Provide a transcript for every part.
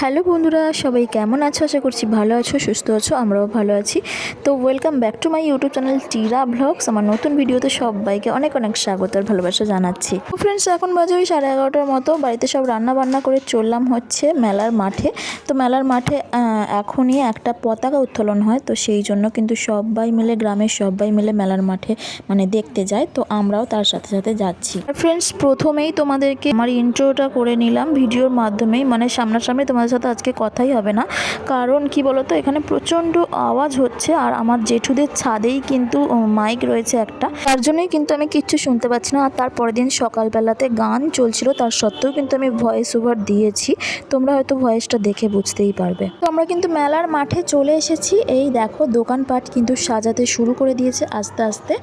Hello বন্ধুরা, সবাই কেমন আছো? আশা করছি ভালো আছো, সুস্থ আছো, আমরাও ভালো আছি। তো welcome back to my YouTube channel Tira blogs আমার নতুন ভিডিওতে সবাইকে অনেক অনেক স্বাগত আর ভালোবাসা জানাচ্ছি। ফ্রেন্ডস এখন বাজে ওই সাড়ে এগারোটার মতো। বাড়িতে সব রান্না বান্না করে চললাম হচ্ছে মেলার মাঠে। তো মেলার মাঠে এখনই একটা পতাকা উত্তোলন হয়। তো সেই জন্য কিন্তু সবাই মিলে, গ্রামের সবাই মিলে মেলার মাঠে মানে দেখতে যায়। তো আমরাও তার সাথে সাথে যাচ্ছি। আর ফ্রেন্ডস প্রথমেই তোমাদেরকে আমার ইন্ট্রোটা করে নিলাম। ভিডিওর মাধ্যমেই মানে সামনাসামনি তোমাদের সাথে আজকে কথাই হবে না। কারণ কি বলতো, এখানে প্রচণ্ড আওয়াজ হচ্ছে আর আমার জেঠুদের ছাদেই কিন্তু মাইক রয়েছে একটা। তার জন্যই কিন্তু আমি কিচ্ছু শুনতে পাচ্ছি না। আর তার পরের দিন সকালবেলাতে গান চলছিল, তার সত্ত্বেও কিন্তু আমি ভয়েস ওভার দিয়েছি। তোমরা হয়তো ভয়েসটা দেখে বুঝতেই পারবে। তো আমরা কিন্তু মেলার মাঠে চলে এসেছি। এই দেখো, দোকানপাট কিন্তু সাজাতে শুরু করে দিয়েছে আস্তে আস্তে।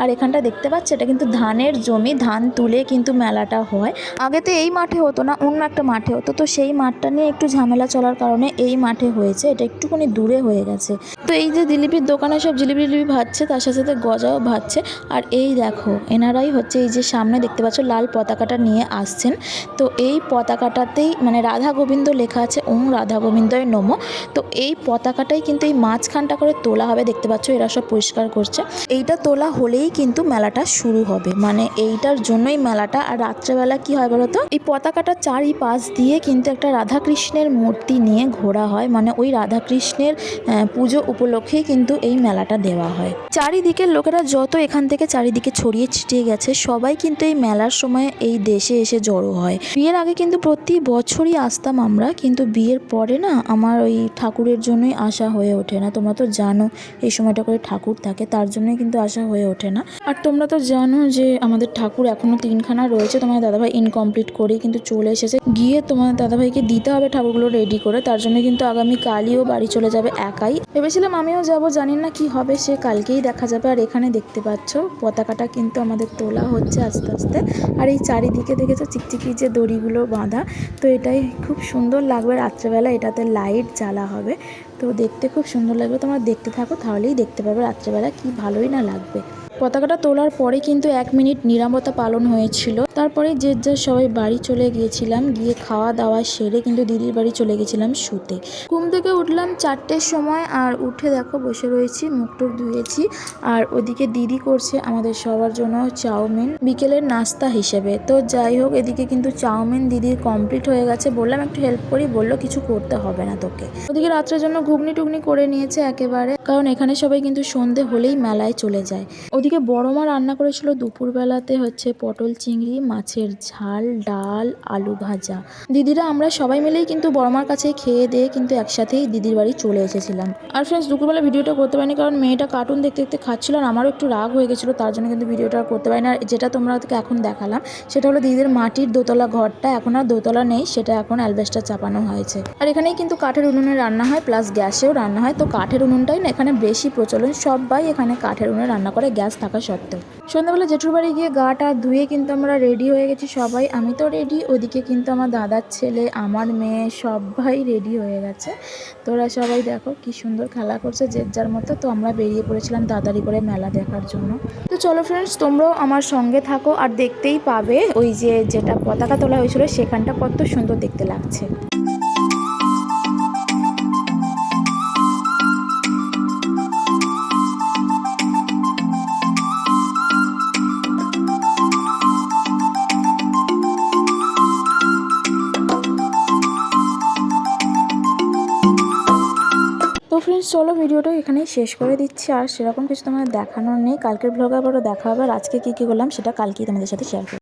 আর এখানটা দেখতে পাচ্ছ, এটা কিন্তু ধানের জমি, ধান তুলে কিন্তু মেলাটা হয়। আগে তো এই মাঠে হতো না, অন্য একটা মাঠে হতো। তো সেই মাঠটা নিয়ে একটু ঝামেলা চলার কারণে এই মাঠে হয়েছে, এটা একটুখানি দূরে হয়ে গেছে। তো এই যে দিলীপির দোকানে সব জিলিপি জিলিপি ভাজছে, তার সাথে সাথে গজাও ভাজছে, আর এই দেখো, এনারাই হচ্ছে এই যে সামনে দেখতে পাচ্ছ, লাল পতাকাটা নিয়ে আসছেন। তো এই পতাকাটাতেই মানে রাধা গোবিন্দ লেখা আছে ওং রাধা গোবিন্দয় নমো। তো এই পতাকাটাই কিন্তু এই মাঝখানটা করে তোলা হবে, দেখতে পাচ্ছ এরা সব পরিষ্কার করছে। এইটা তোলা হলেই কিন্তু মেলাটা শুরু হবে মানে এইটার জন্যই মেলাটা। আর রাত্রেবেলা কি হয় বলতো এই পতাকাটা চারিপাশ দিয়ে কিন্তু একটা রাধাকৃষ্ণের মূর্তি নিয়ে ঘোরা হয় মানে ওই রাধাকৃষ্ণের আহ, পুজো উপলক্ষেই কিন্তু এই মেলাটা দেওয়া হয়। চারিদিকের লোকেরা যত এখান থেকে চারিদিকে ছড়িয়ে ছিটিয়ে গেছে সবাই কিন্তু এই মেলার সময় এই দেশে এসে জড়ো হয়। বিয়ের আগে কিন্তু প্রতি বছরই আসতাম আমরা কিন্তু বিয়ের পরে না আমার ওই ঠাকুরের জন্যই আসা হয়ে ওঠে না। তোমরা তো জানো এই সময়টা করে ঠাকুর থাকে তার জন্যই কিন্তু আসা হয়ে ওঠে না। আর তোমরা তো জানো যে আমাদের ঠাকুর এখনও তিনখানা রয়েছে তোমার দাদাভাই ইনকমপ্লিট করেই কিন্তু চলে এসেছে। গিয়ে তোমার দাদাভাইকে দিতে হবে ঠাকুরগুলো রেডি করে, তার জন্য কিন্তু আগামী কালইও বাড়ি চলে যাবে একাই। ভেবেছিলাম আমিও যাব, জানি না কি হবে, সে কালকেই দেখা যাবে। আর এখানে দেখতে পাচ্ছ, পতাকাটা কিন্তু আমাদের তোলা হচ্ছে আস্তে আস্তে। আর এই চারিদিকে দেখেছ, চিকচিকি যে দড়িগুলো বাঁধা। তো এটাই খুব সুন্দর লাগবে রাত্রেবেলা, এটাতে লাইট জ্বালা হবে। তো দেখতে খুব সুন্দর লাগবে, তোমরা দেখতে থাকো, তাহলেই দেখতে পাবে রাত্রেবেলা কি ভালোই না লাগবে। পতাকাটা তোলার পরে কিন্তু এক মিনিট নিরাপত্তা পালন হয়েছিল। তারপরে যে যার সবাই বাড়ি চলে গিয়েছিলাম, গিয়ে খাওয়া দাওয়া সেরে কিন্তু দিদির বাড়ি চলে গেছিলাম শুতে। ঘুম থেকে উঠলাম চারটের সময় আর উঠে দেখো বসে রয়েছি, মুখ টুক ধুয়েছি। আর ওদিকে দিদি করছে আমাদের সবার জন্য চাউমিন, বিকেলের নাস্তা হিসেবে। তো যাই হোক, এদিকে কিন্তু চাউমিন দিদির কমপ্লিট হয়ে গেছে। বললাম, একটু হেল্প করি। বলল, কিছু করতে হবে না তোকে। ওদিকে রাত্রের জন্য ঘুগনি টুগনি করে নিয়েছে একেবারে। কারণ এখানে সবাই কিন্তু সন্ধে হলেই মেলায় চলে যায়। ওদিকে বড় মা রান্না করেছিল দুপুরবেলাতে হচ্ছে পটল চিংড়ি, মাছের ঝাল, ডাল, আলু ভাজা। দিদিরা আমরা সবাই মিলেই কিন্তু বড় মার কাছে খেয়ে দিয়ে কিন্তু একসাথেই দিদির বাড়ি চলে এসেছিলাম। আর ফ্রেন্ডস দুপুরবেলা ভিডিওটা করতে পারিনি কারণ মেয়েটা কার্টুন দেখতে দেখতে খাচ্ছিল আর আমারও একটু রাগ হয়ে গেছিল, তার জন্য কিন্তু ভিডিওটা করতে পারিনি। আর যেটা তোমরা এখন দেখালাম, সেটা হলো দিদিদের মাটির দোতলা ঘরটা, এখন আর দোতলা নেই, সেটা এখন অ্যালবেস্টার চাপানো হয়েছে। আর এখানেই কিন্তু কাঠের উনুনে রান্না হয় প্লাস গ্যাসেও রান্না হয়, তো কাঠের উনুনটাই না এখানে বেশি প্রচলন, সবাই এখানে কাঠের উনুনে রান্না করে, গ্যাস থাকা সত্ত্বেও। সন্ধ্যাবেলা জেঠুর বাড়ি গিয়ে গাটা ধুয়ে কিন্তু আমরা রেডি হয়ে গেছি সবাই। আমি তো রেডি ওদিকে কিন্তু আমার দাদার ছেলে, আমার মেয়ে সবাই রেডি হয়ে গেছে। তোরা সবাই দেখো কি সুন্দর খেলা করছে, যে যার মতো তো আমরা বেরিয়ে পড়েছিলাম তাড়াতাড়ি করে মেলা দেখার জন্য। তো চলো ফ্রেন্ডস তোমরাও আমার সঙ্গে থাকো আর দেখতেই পাবে ওই যে যেটা পতাকা তোলা হয়েছিল, সেখানটা কত সুন্দর দেখতে লাগছে। ফ্রেন্ডস চলো ভিডিওটা এখানেই শেষ করে দিচ্ছি। আর সেরকম কিছু তোমাদের দেখানোর নেই। কালকের ব্লগে আবারও দেখা হবে। আর আজকে কী কী করলাম, সেটা কালকেই তোমাদের সাথে শেয়ার করব।